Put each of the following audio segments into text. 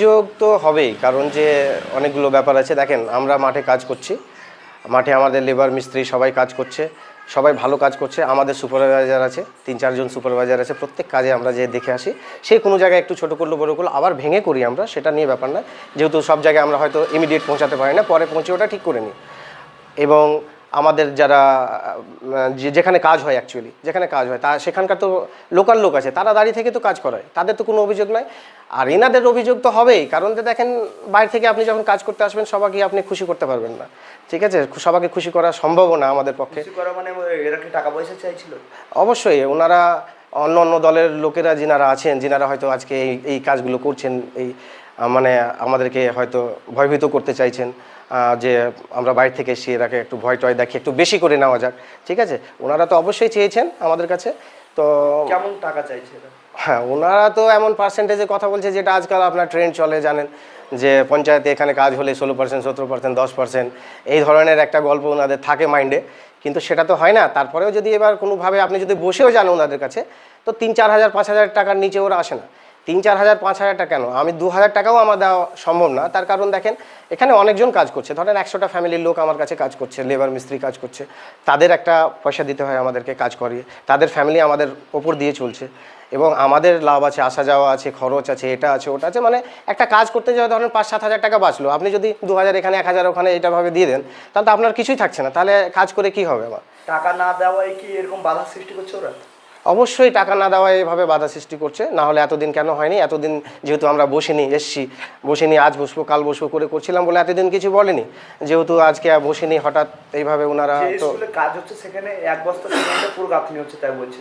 অভিযোগ তো হবেই, কারণ যে অনেকগুলো ব্যাপার আছে। দেখেন, আমরা মাঠে কাজ করছি। মাঠে আমাদের লেবার মিস্ত্রি সবাই কাজ করছে, সবাই ভালো কাজ করছে। আমাদের সুপারভাইজার আছে, তিন চারজন সুপারভাইজার আছে। প্রত্যেক কাজে আমরা যে দেখে আসি। সে কোনো জায়গায় একটু ছোটো করল, বড়ো করল, আবার ভেঙে করি আমরা, সেটা নিয়ে ব্যাপার না। যেহেতু সব জায়গায় আমরা হয়তো ইমিডিয়েট পৌঁছাতে পারি না, পরে পৌঁছে ওটা ঠিক করে নিই। এবং আমাদের যারা যেখানে কাজ হয় অ্যাকচুয়ালি যেখানে কাজ হয় তা সেখানকার তো লোকাল লোক আছে তারা দাঁড়িয়ে থেকে তো কাজ করায় তাদের তো কোনো অভিযোগ নাই। আর এনাদের অভিযোগ তো হবেই কারণ যে দেখেন বাইরে থেকে আপনি যখন কাজ করতে আসবেন সবাইকে আপনি খুশি করতে পারবেন না। ঠিক আছে? সবাইকে খুশি করা সম্ভব না আমাদের পক্ষে। মানে এরা কি টাকা পয়সা চাইছিল? অবশ্যই ওনারা অন্য অন্য দলের লোকেরা যিনারা আছেন যিনারা হয়তো আজকে এই এই কাজগুলো করছেন এই মানে আমাদেরকে হয়তো ভয়ভীত করতে চাইছেন যে আমরা বাইরে থেকে এসে এরাকে একটু ভয় টয় দেখি একটু বেশি করে নেওয়া যাক ঠিক আছে? ওনারা তো অবশ্যই চেয়েছেন আমাদের কাছে তো কেমন টাকা চাইছে হ্যাঁ ওনারা তো এমন পার্সেন্টেজে কথা বলছে যেটা আজকাল আপনার ট্রেন্ড চলে জানেন? যে পঞ্চায়েতে এখানে কাজ হলে ষোলো পার্সেন্ট সতেরো পার্সেন্ট দশ পার্সেন্ট এই ধরনের একটা গল্প ওনাদের থাকে মাইন্ডে কিন্তু সেটা তো হয় না। তারপরেও যদি এবার কোনোভাবে আপনি যদি বসেও যান ওনাদের কাছে তো তিন চার হাজার পাঁচ হাজার টাকার নিচে ওরা আসে না। তিন চার হাজার, পাঁচ হাজার টাকা কেন? আমি দু হাজার টাকাও আমার দেওয়া সম্ভব না। তার কারণ দেখেন, এখানে অনেকজন কাজ করছে। ধরেন একশোটা ফ্যামিলির লোক আমার কাছে কাজ করছে লেবার মিস্ত্রি কাজ করছে। তাদের একটা পয়সা দিতে হয় আমাদেরকে কাজ করিয়ে। তাদের ফ্যামিলি আমাদের ওপর দিয়ে চলছে। এবং আমাদের লাভ আছে, আসা যাওয়া আছে, খরচ আছে, এটা আছে, ওটা আছে। মানে একটা কাজ করতে যাওয়া ধরেন পাঁচ, সাত হাজার টাকা বাঁচলো। আপনি যদি দু হাজার এখানে, এক হাজার ওখানে এইটাভাবে দিয়ে দেন, তাহলে তো আপনার কিছুই থাকছে না। তাহলে কাজ করে কি হবে আমার? টাকা না দেওয়ায় কি এরকম বাধা সৃষ্টি করছে ওরা? অবশ্যই টাকা না দেওয়া এভাবে বাধা সৃষ্টি করছে। না হলে এতদিন কেন হয়নি? এতদিন যেহেতু আমরা বসিনি এসছি বসিনি আজ বসবো কাল বসবো করে করছিলাম বলে এতদিন কিছু বলেনি। যেহেতু আজকে বসিনি হঠাৎ এইভাবে ওনারা তো কাজ হচ্ছে সেখানে এক বস্তা সিমেন্টে পুরো গাঁথনি হচ্ছে তাই বলছে।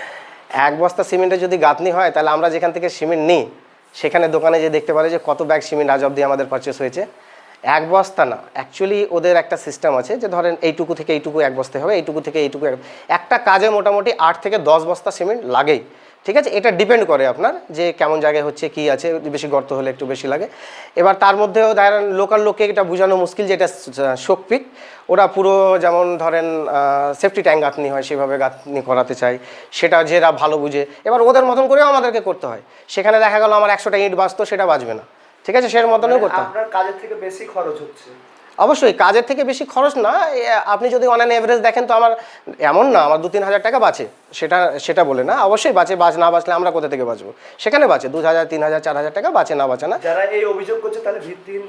এক বস্তা সিমেন্টে যদি গাঁথনি হয় তাহলে আমরা যেখান থেকে সিমেন্ট নিই সেখানে দোকানে যে দেখতে পারি যে কত ব্যাগ সিমেন্ট আজ অব্দি আমাদের পারচেস হয়েছে। এক বস্তা না অ্যাকচুয়ালি ওদের একটা সিস্টেম আছে যে ধরেন এইটুকু থেকে এইটুকু এক বস্তা হবে, এইটুকু থেকে এইটুকু এক- একটা কাজে মোটামুটি আট থেকে দশ বস্তা সিমেন্ট লাগেই, ঠিক আছে? এটা ডিপেন্ড করে আপনার যে কেমন জায়গায় হচ্ছে, কি আছে, বেশি গর্ত হলে একটু বেশি লাগে। এবার তার মধ্যেও ধরেন লোকাল লোককে এটা বোঝানো মুশকিল যেটা শোকপিক ওরা পুরো যেমন ধরেন সেফটি ট্যাঙ্ক গাঁথনি হয়, সেভাবে গাঁথনি করাতে চাই সেটা যেরা ভালো বুঝে। এবার ওদের মতন করেও আমাদেরকে করতে হয়। সেখানে দেখা গেল আমার একশোটা ইট বাঁচতো, সেটা বাঁচবে না। ঠিক আছে সেটার মতনও করতে হয় আপনার কাজের থেকে বেশি খরচ হচ্ছে। অবশ্যই কাজের থেকে বেশি খরচ না আপনি যদি অন এভারেজ দেখেন তো আমার এমন না আমার দু তিন হাজার টাকা বাঁচে। সেটা সেটা বলে না অবশ্যই বাঁচে বাঁচ না বাঁচলে আমরা কোথা থেকে বাঁচবো? সেখানে বাঁচে দু হাজার তিন হাজার চার হাজার টাকা বাঁচে না বাঁচে না। যারা এই অভিযোগ করছে তাহলে ভিত্তিহীন?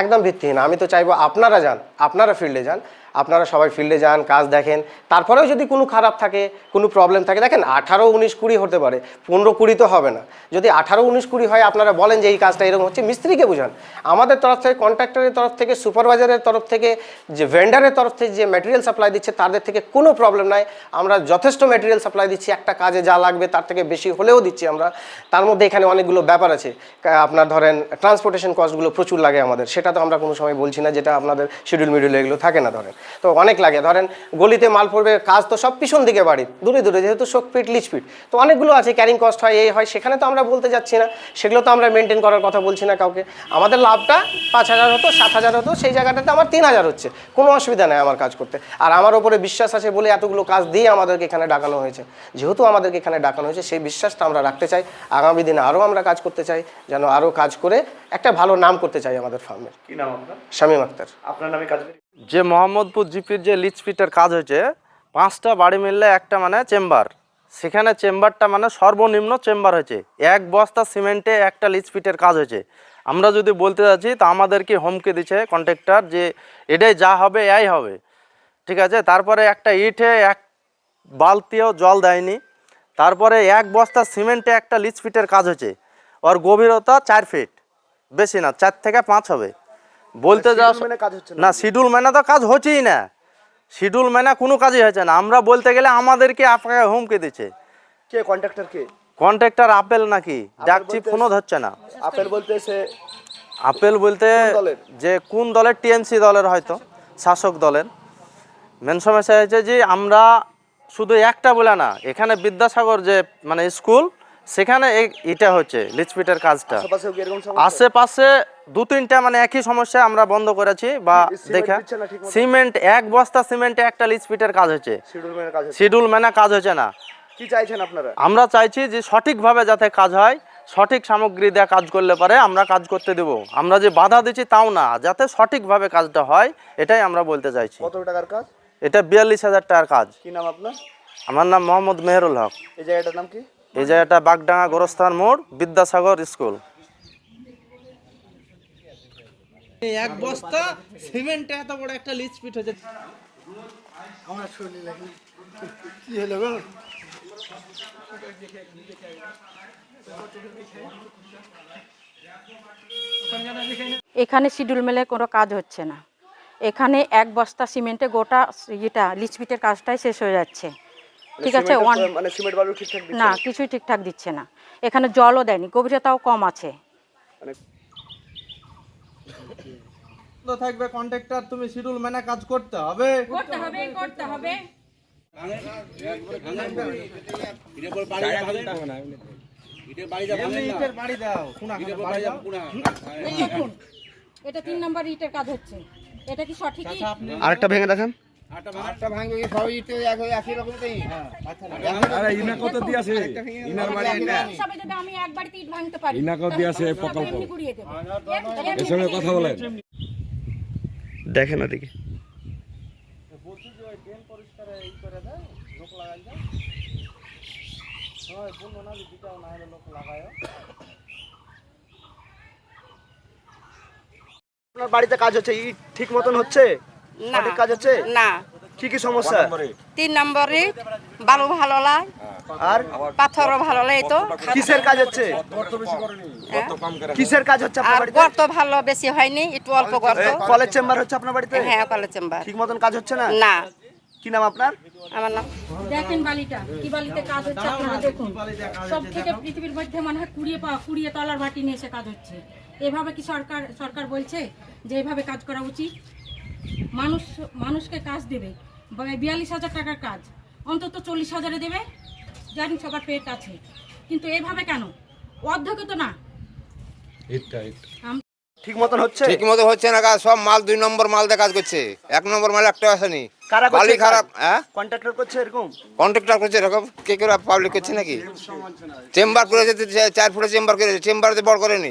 একদম ভিত্তিহীন। আমি তো চাইব আপনারা যান, আপনারা ফিল্ডে যান, আপনারা সবাই ফিল্ডে যান, কাজ দেখেন। তারপরেও যদি কোনো খারাপ থাকে, কোনো প্রবলেম থাকে, দেখেন আঠারো, উনিশ, কুড়ি হতে পারে, পনেরো, কুড়ি তো হবে না। যদি আঠারো, উনিশ, কুড়ি হয়, আপনারা বলেন যে এই কাজটা এরকম হচ্ছে, মিস্ত্রিকে বুঝান। আমাদের তরফ থেকে কন্ট্রাক্টরের তরফ থেকে সুপারভাইজারের তরফ থেকে, যে ভেন্ডারের তরফ থেকে যে ম্যাটেরিয়াল সাপ্লাই দিচ্ছে, তাদের থেকে কোনো প্রবলেম নাই। আমরা যথেষ্ট ম্যাটেরিয়াল সাপ্লাই দিচ্ছি, একটা কাজে যা লাগবে, তার থেকে বেশি হলেও দিচ্ছি আমরা। তার মধ্যে এখানে অনেকগুলো ব্যাপার আছে। আপনার ধরেন ট্রান্সপোর্টেশন কস্টগুলো প্রচুর লাগে আমাদের। সেটা তো আমরা কোনো সময় বলছি না যেটা আপনাদের শিডিউল মিডিউল এগুলো থাকে না ধরেন। তো অনেক লাগে। ধরেন গলিতে মাল পড়বে, কাজ তো সব পিছন দিকে বাড়ির দূরে দূরে যেহেতু শোকপিট লিচপিট তো অনেকগুলো আছে ক্যারিং কস্ট হয়, এই হয়, সেখানে তো আমরা বলতে যাচ্ছি না। সেগুলো তো আমরা মেনটেন করার কথা বলছি না কাউকে। আমাদের লাভটা পাঁচ হাজার হতো, সাত হাজার হতো, সেই জায়গাটাতে আমার তিন হাজার হচ্ছে। কোনো অসুবিধা নেই আমার কাজ করতে। আর আমার ওপরে বিশ্বাস আছে বলে এতগুলো কাজ দিয়ে আমাদেরকে এখানে ডাকানো হয়েছে। যেহেতু আমাদেরকে এখানে ডাকানো হয়েছে, সেই বিশ্বাসটা আমরা রাখতে চাই। আগামী দিনে আরও আমরা কাজ করতে চাই, যেন আরও কাজ করে একটা ভালো নাম করতে চাই আমাদের ফার্মের কি নাম আপনার? শামীম আক্তার। আপনার নামে কাজ যে মোহাম্মদপুর জিপির যে লিচ পিটের কাজ হয়েছে পাঁচটা বাড়ি মিললে একটা মানে চেম্বার। সেখানে চেম্বারটা মানে সর্বনিম্ন চেম্বার হয়েছে। এক বস্তা সিমেন্টে একটা লিচ পিটের কাজ হয়েছে। আমরা যদি বলতে যাচ্ছি তো আমাদেরকে হুমকি দিচ্ছে কন্ট্রাক্টর যে এটাই যা হবে এই হবে। ঠিক আছে? তারপরে একটা ইটে এক বালতিও জল দেয়নি। তারপরে এক বস্তা সিমেন্টে একটা লিচ ফিটের কাজ হয়েছে। ওর গভীরতা চার ফিট। বেশি না চার থেকে পাঁচ হবে। বলতে যাওয়া কাজ হচ্ছে না? শিডিউল মেনে তো কাজ হচ্ছেই না। শিডিউল মেনে কোনো কাজই হচ্ছে না। আমরা বলতে গেলে আমাদেরকে আপনাকে হুমকি দিচ্ছে। কে কন্ট্রাক্টর কে? কন্ট্রাক্টর আপেল নাকি? ডাকছি বলতে- ফোনও ধরছে না। আপেল বলতে সে আপেল বলতে যে কোন দলের? টিএমসি দলের হয়তো শাসক দলের। মেন সমস্যা হয়েছে যে আমরা শুধু একটা বলে না এখানে বিদ্যাসাগর যে মানে স্কুল সেখানে এটা হচ্ছে লিচপিটের কাজটা? আশেপাশে দু তিনটা মানে একই সমস্যা আমরা বন্ধ করেছি বা দেখা? সিমেন্ট এক বস্তা সিমেন্টে একটা লিচপিটের কাজ হচ্ছে। শিডিউল মেনে কাজ হচ্ছে। শিডিউল মেনে কাজ হচ্ছে না। কি চাইছেন আপনারা? আমরা চাইছি যে সঠিকভাবে যাতে কাজ হয় সঠিক সামগ্রী দিয়ে কাজ করলে পারে আমরা কাজ করতে দেব। আমরা যে বাধা দিচ্ছি তাও না যাতে সঠিকভাবে কাজটা হয় এটাই আমরা বলতে চাইছি। কত টাকার কাজ? এটা বিয়াল্লিশ হাজার টাকার কাজ। কি নাম আপনার? আমার নাম মোহাম্মদ মেহরুল হক। এই জায়গাটার নাম কি? এই জায়গাটা বাগডাঙ্গা গোরস্থান মোড় বিদ্যাসাগর স্কুল। এক বস্তা সিমেন্টে এত বড় একটা লিচ পিট হয়েছে। এখানে শিডিউল মেলে কোনো কাজ হচ্ছে না। এখানে এক বস্তা সিমেন্টে গোটা ইয়েটা লিচপিটের কাজটাই শেষ হয়ে যাচ্ছে। ঠিক আছে ওয়ান মানে সিমেন্ট বালু ঠিকঠাক দিচ্ছে না কিছুই ঠিকঠাক দিচ্ছে না। এখানে জলও দেয়নি গভীরতাও কম আছে। মানে থাকবে কন্ট্রাক্টর তুমি শিডিউল মেনে কাজ করতে হবে। করতে হবে করতে হবে। এমনি ইটের বাড়ি দাও খুনা খানা বাড়ি দাও। দেখুন। আরেকটা ভেঙে? দেখান হিসাবে যদি আমি এক বাড়িতে ইট। ভাঙতে পারি ইনাকো দিয়েছে এই প্রকল্প। এমনি গুড়িয়ে দেবো। এর সঙ্গে কথা বলেন। দেখেন ওদিকে। বলছি যে ওই ড্রেন পরিষ্কারে ই করে দেয় লোক লাগাই দেয়। হয় বলব না যে দিটাও না হলে লোক লাগায়। আপনার বাড়িতে কাজ হচ্ছে ইট ঠিক মতন হচ্ছে? না। সঠিক কাজ হচ্ছে না। কি কি সমস্যা? তিন নম্বরে। বালু ভালো লাগে আর? পাথরও ভালো লাগে তো। কিসের কাজ হচ্ছে? কিসের কাজ হচ্ছে আপনার বাড়িতে? গর্ত ভালো বেশি হয়নি একটু অল্প গর্ত। কলেজ চেম্বার হচ্ছে আপনার বাড়িতে? হ্যাঁ কলেজ চেম্বার। ঠিক মতন কাজ হচ্ছে না? না। কি নাম আপনার? আমার নাম দেখেন বালিটা কি বালিতে কাজ হচ্ছে আপনারা দেখুন। সব থেকে পৃথিবীর মধ্যে মনে হয় কুড়িয়ে পা কুড়িয়ে তলার বাটি নিয়ে এসে কাজ হচ্ছে। এভাবে কি সরকার সরকার বলছে যে এভাবে কাজ করা উচিত? মানুষ মানুষকে কাজ দেবে। বিয়াল্লিশ হাজার টাকার কাজ। অন্তত চল্লিশ হাজারে দেবে। জানি সবার পেট আছে। কিন্তু এভাবে কেন? অর্ধেক তো না। ঠিক মতন হচ্ছে? ঠিক মতো হচ্ছে না কাজ সব মাল দুই নম্বর মাল দিয়ে কাজ করছে। এক নম্বর মাল একটা আসেনি বালি খারাপ হ্যাঁ? কন্ট্রাক্টর করছে এরকম? কন্ট্রাক্টর করছে এরকম? কে করে পাবলিক করছে নাকি? চেম্বার করেছে চার ফুটে চেম্বার করেছে চেম্বার বড় করেনি